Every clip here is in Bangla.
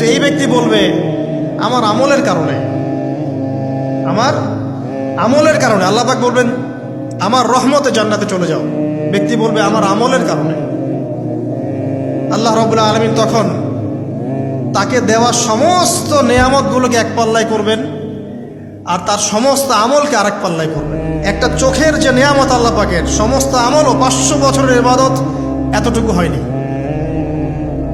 কিন্তু এই ব্যক্তি বলবে, আমার আমলের কারণে। আমার আমলের কারণে। আল্লাহ পাক বলবেন, আমার রহমতে জান্নাতে চলে যাও। ব্যক্তি বলবে, আমার আমলের কারণে। আল্লাহ রবুল্লা আলমিন তখন তাকে দেওয়া সমস্ত নেয়ামতগুলোকে এক পাল্লায় করবেন আর তার সমস্ত আমলকে আরেক পাল্লায় করবেন। একটা চোখের যে নেয়ামত আল্লাহ পাকের, সমস্ত আমল ও পাঁচশো বছরের ইবাদত এতটুকু হয়নি।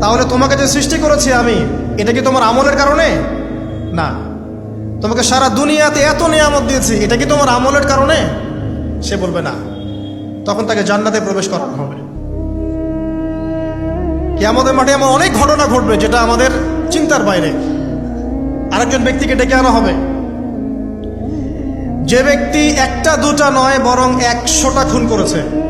তাহলে তোমাকে যে সৃষ্টি করেছি আমি, এটা কি তোমার আমলের কারণে? না। তোমাকে সারা দুনিয়াতে এত নিয়ামত দিয়েছি, এটা কি তোমার আমলের কারণে? সে বলবে না। তখন তাকে জান্নাতে প্রবেশ করানো হবে। আমাদের মাঠে এমন অনেক ঘটনা ঘটবে যেটা আমাদের চিন্তার বাইরে। আরেকজন ব্যক্তিকে ডেকে আনা হবে। যে ব্যক্তি একটা, দুটা নয়, বরং একশোটা খুন করেছে।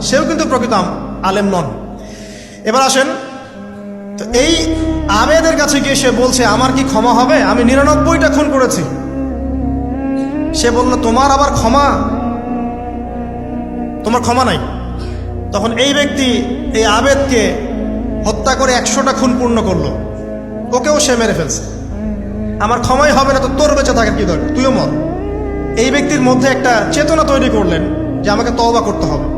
সেও কিন্তু প্রকৃত আলেম নন। এবার আসেন, তো এই আবেদের কাছে গিয়ে সে বলছে, আমার কি ক্ষমা হবে? আমি নিরানব্বইটা খুন করেছি। সে বলল, তোমার আবার ক্ষমা? তোমার ক্ষমা নাই। তখন এই ব্যক্তি এই আবেদকে হত্যা করে একশোটা খুন পূর্ণ করল। ওকেও সে মেরে ফেলছে। আমার ক্ষমাই হবে না তো তোর বেঁচে থাকার কি দরকার? তুইও মর। এই ব্যক্তির মধ্যে একটা চেতনা তৈরি করলেন যে, আমাকে তওবা করতে হবে।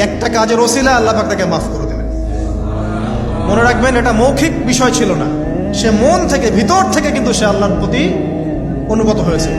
একটা কাজের ওসিলা আল্লাহ পাক তাকে মাফ করে দেবেন। মনে রাখবেন, এটা মৌখিক বিষয় ছিল না। সে মন থেকে, ভিতর থেকে কিন্তু সে আল্লাহর প্রতি অনুগত হয়েছে।